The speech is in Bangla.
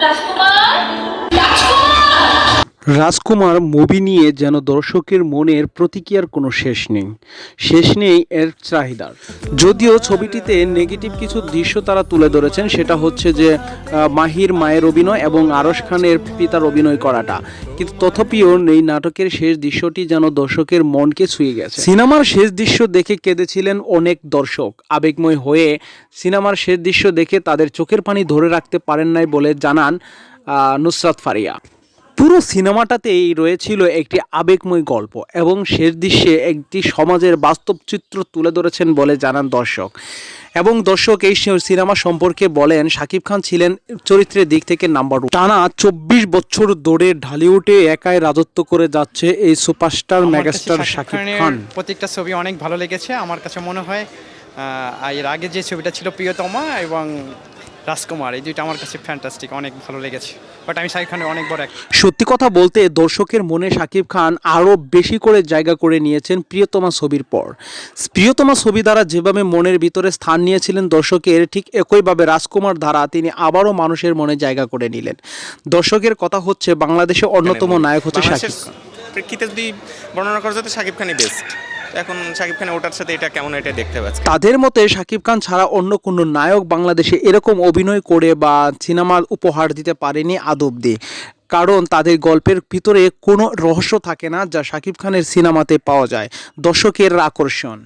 রাজকুমার রাজকুমার মুভি নিয়ে যেন দর্শকের মনের প্রতিক্রিয়ার কোনো শেষ নেই। শেষ নেই এর চাহিদার যদিও ছবিটিতে নেগেটিভ কিছু দৃশ্য তারা তুলে ধরেছেন, সেটা হচ্ছে যে মাহির মায়ের অভিনয় এবং আরশ খানের পিতার অভিনয় করাটা। কিন্তু তথাপিও এই নাটকের শেষ দৃশ্যটি যেন দর্শকের মনকে ছুঁয়ে গেছে। সিনেমার শেষ দৃশ্য দেখে কেঁদেছিলেন অনেক দর্শক। আবেগময় হয়ে সিনেমার শেষ দৃশ্য দেখে তাদের চোখের পানি ধরে রাখতে পারেন নাই বলে জানান নুসরাত ফারিয়া। পুরো সিনেমাটাতেই রয়েছিল একটি আবেগময় গল্প এবং শেষ দৃশ্যে একটি সমাজের বাস্তব চিত্র তুলে ধরেছেন বলে জানান দর্শক। এবং দর্শক এই সিনেমা সম্পর্কে বলেন শাকিব খান ছিলেন চরিত্রের দিক থেকে নাম্বার ওয়ান টানা চব্বিশ বছর ধরে ঢালিউডে একাই রাজত্ব করে যাচ্ছে এই সুপারস্টার মেগাস্টার শাকিব খান। প্রত্যেকটা ছবি অনেক ভালো লেগেছে। আমার কাছে মনে হয় এর আগে যে ছবিটা ছিল প্রিয়তমা এবং রাজকুমার এই দুইটা আমার কাছে ফ্যান্টাস্টিক অনেক ভালো লেগেছে। বাট আমি শাকিব খানের অনেক বড় সত্যি কথা বলতে দর্শকের মনে শাকিব খান আরও বেশি করে জায়গা করে নিয়েছেন প্রিয়তমা ছবির পর। প্রিয়তমা ছবি দ্বারা যেভাবে মনের ভিতরে স্থান নিয়েছিলেন দর্শকের ঠিক একইভাবে রাজকুমার দ্বারা তিনি আবারও মানুষের মনে জায়গা করে নিলেন। দর্শকের কথা হচ্ছে বাংলাদেশে অন্যতম নায়ক হচ্ছে শাকিব খান। প্রেক্ষিতে যদি বর্ণনা করা যেত শাকিব খানই বেস্ট এখন শাকিব খানের ওটার সাথে এটা কেমন এটা দেখতে পাচ্ছি তাদের মতে শাকিব খান ছাড়া অন্য কোনো নায়ক বাংলাদেশে এরকম অভিনয় করে বা সিনেমার উপহার দিতে পারেনি আদব দিয়ে কারণ তাদের গল্পের ভিতরে কোনো রহস্য থাকে না যা শাকিব খানের সিনেমাতে পাওয়া যায়। দর্শকের আকর্ষণ।